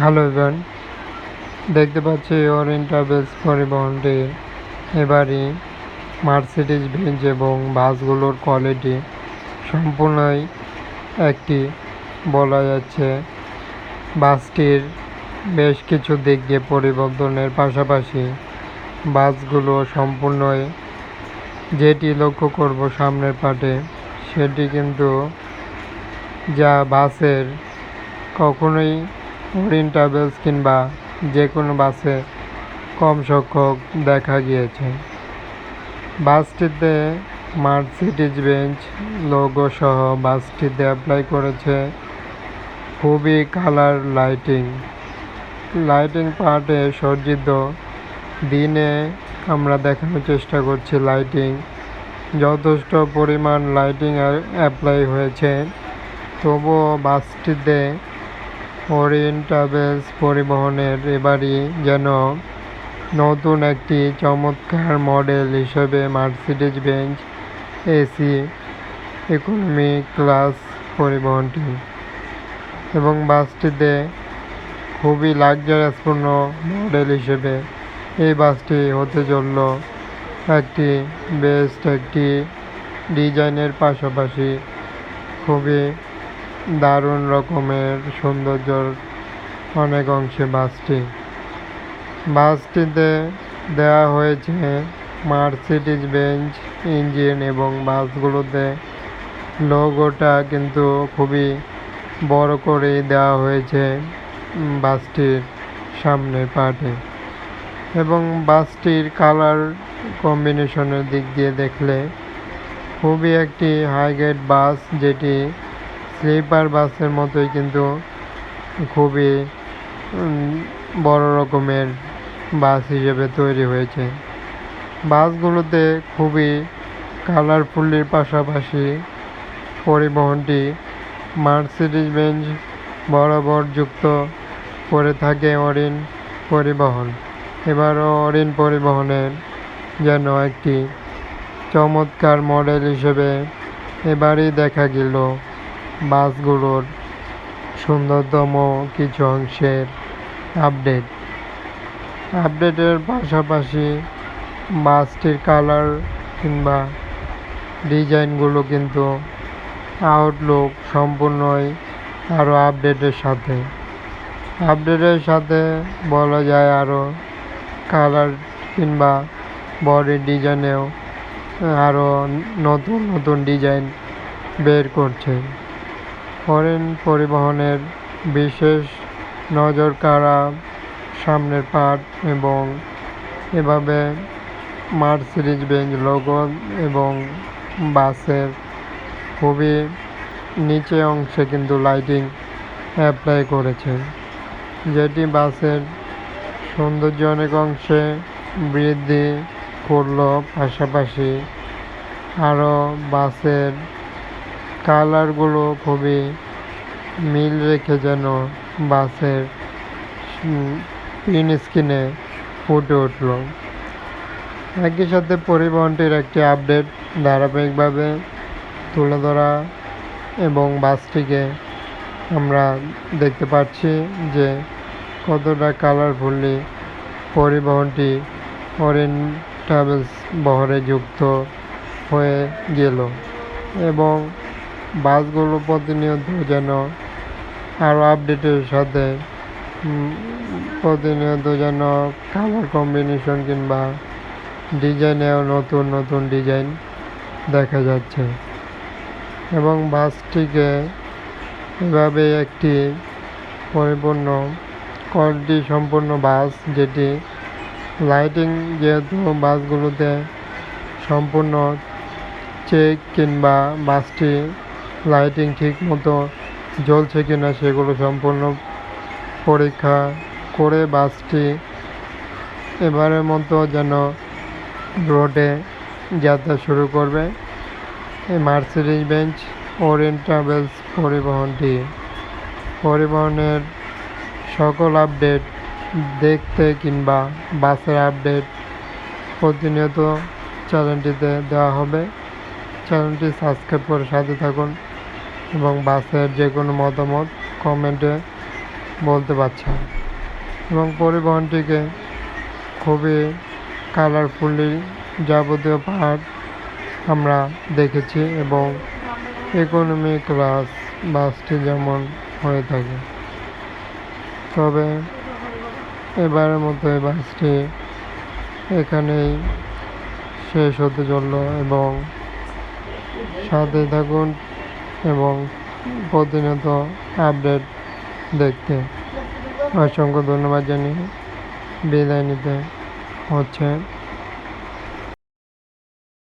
Hello everyone, দেখতে পাচ্ছি Orient travels পরিবহনটি। এবারই মার্সিডিজ বেঞ্চ এবং বাসগুলোর কোয়ালিটি সম্পূর্ণই একটি বলা যাচ্ছে। বাসটির বেশ কিছু দিক দিয়ে পরিবর্তনের পাশাপাশি বাসগুলো সম্পূর্ণই যেটি লক্ষ্য করব সামনের পাটে, সেটি কিন্তু যা বাসের কখনোই ওরিয়েন্ট ট্রাভেলস কিংবা যে কোনো বাসে কম সংখ্যক দেখা গিয়েছে। বাসটিতে মার্সিডিজ বেঞ্চ, লোগো সহ বাসটিতে অ্যাপ্লাই করেছে খুবই কালার লাইটিং। লাইটিং পার্টে সজ্জিত দিনে আমরা দেখানোর চেষ্টা করছি লাইটিং। যথেষ্ট পরিমাণ লাইটিং অ্যাপ্লাই হয়েছে, তবুও বাসটিতে ওরিয়েন্ট ট্রাভেলস পরিবহনের এবারই যেন নতুন একটি চমৎকার মডেল হিসেবে Mercedes Benz AC economy class পরিবহনটি। এবং বাসটিতে খুবই লাক্সারিয়াসপূর্ণ মডেল হিসেবে এই বাসটি হতে চলল একটি বেস্ট একটি ডিজাইনের পাশাপাশি খুবই দারুণ রকমের সৌন্দর্যর অনেক অংশে বাসটি। বাসটিতে দেওয়া হয়েছে মার্সিডিজ বেঞ্চ ইঞ্জিন এবং বাসগুলোতে লোগোটা কিন্তু খুবই বড় করেই দেওয়া হয়েছে বাসটির সামনের পার্টে এবং বাসটির কালার কম্বিনেশনের দিক দিয়ে দেখলে খুবই একটি হাই গ্রেড বাস যেটি স্লিপার বাসের মতোই কিন্তু খুবই বড় রকমের বাস হিসেবে তৈরি হয়েছে। বাসগুলোতে খুবই কালারফুলের পাশাপাশি পরিবহনটি মার্সিডিজ বেঞ্চ বরাবর যুক্ত করে থাকে অরিন পরিবহন। এবারও অরিন পরিবহনের যেন একটি চমৎকার মডেল হিসেবে এবারই দেখা গেল। বাসগুলোর সুন্দরতম কিছু অংশের আপডেট আপডেটের পাশাপাশি বাসটির কালার কিংবা ডিজাইনগুলো কিন্তু আউটলুক সম্পূর্ণই আরও আপডেটের সাথে। আপডেটের সাথে বলা যায় আরও কালার কিংবা বডির ডিজাইনেও আরও নতুন নতুন ডিজাইন বের করছে। ফরেন পরিবহনের বিশেষ নজর কাড়া সামনের পার্ট এবং এভাবে মার্সিডিজ বেঞ্চ লোগো এবং বাসের খুবই নিচে অংশে কিন্তু লাইটিং অ্যাপ্লাই করেছে। যেটি বাসের সৌন্দর্য অনেক অংশে বৃদ্ধি করল, পাশাপাশি আরও বাসের কালারগুলো খুবই মিল রেখে যেন বাসের পিন স্ক্রিনে ফুটে উঠল। একই সাথে পরিবহনটির একটি আপডেট ধারাবাহিকভাবে তুলে ধরা এবং বাসটিকে আমরা দেখতে পাচ্ছি যে কতটা কালারফুলি পরিবহনটি অরেন ট্রাভেলস বহরে যুক্ত হয়ে গেল এবং বাসগুলো প্রতিনিয়ত যেন আরও আপডেটের সাথে প্রতিনিয়ত যেন কালার কম্বিনেশন কিংবা ডিজাইনেও নতুন নতুন ডিজাইন দেখা যাচ্ছে। এবং বাসটিকে এভাবে একটি পরিপূর্ণ কোয়ালিটি সম্পূর্ণ বাস যেটি লাইটিং যেহেতু বাসগুলোতে সম্পূর্ণ চেক কিংবা বাসটি লাইটিং ঠিক মতো জ্বলছে কি না সেগুলো সম্পূর্ণ পরীক্ষা করে বাসটি এবারের মতো যেন রোডে যাত্রা শুরু করবে। এই মার্সিডিজ বেঞ্চ ওরিয়েন্ট ট্রাভেলস পরিবহনটি। পরিবহনের সকল আপডেট দেখতে কিংবা বাসের আপডেট প্রতিনিয়ত চ্যানেলটিতে দেওয়া হবে। চ্যানেলটি সাবস্ক্রাইব করে সাথে থাকুন। এবং বাসের যে কোনো মতামত কমেন্টে বলতে পারছি। না এবং পরিবহনটিকে খুবই কালারফুলি যাবতীয় পার্ট আমরা দেখেছি এবং ইকোনমি ক্লাস বাসটি যেমন হয়ে থাকে। তবে এবারের মতো এই বাসটি এখানেই শেষ হতে চলল এবং সাথে থাকুন। এবং প্রতিনিয়ত আপডেট দেখতে। অসংখ্য ধন্যবাদ জানিয়ে বিদায় নিতে হচ্ছে।